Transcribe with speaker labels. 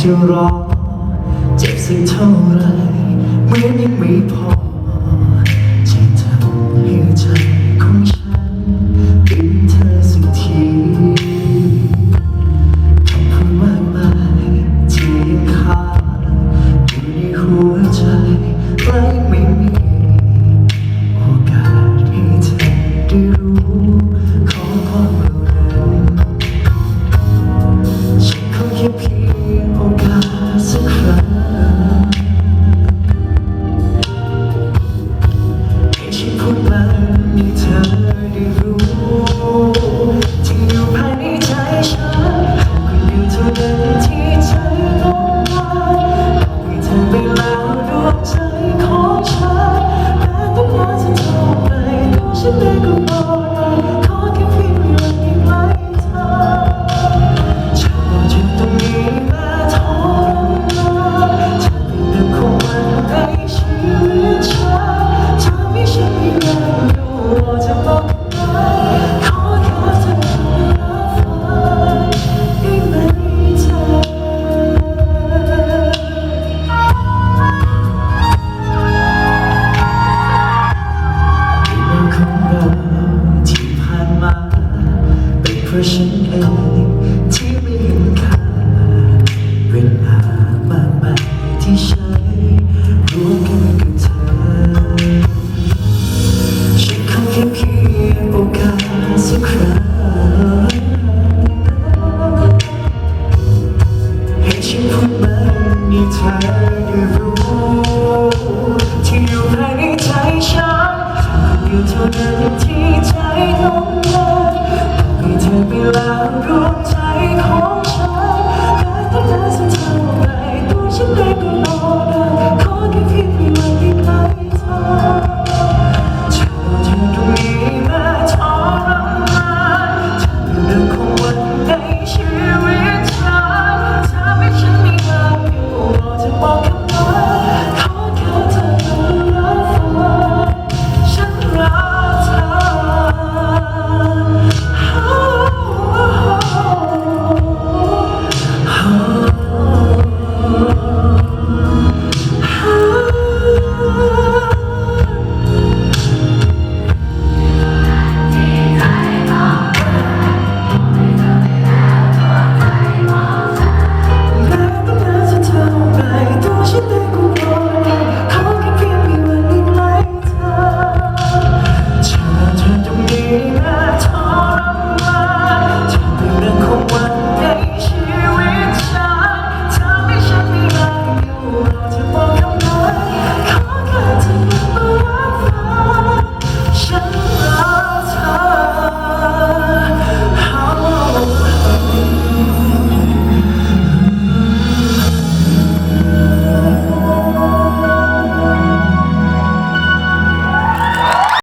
Speaker 1: จะรอเจ็บสักเท่าไรเหมือนยังไม่พอ ฉันเองที่ไม่เห็นค่าเวลามากมายที่ใช้รู้มกันกับเธอ ฉันขอแค่เพียงโอกาสสักครั้งให้ฉันพูดมันให้เธอได้รู้ที่อยู่ภายในใจฉันอนเดียวเท่านั้นที่ใจต้อง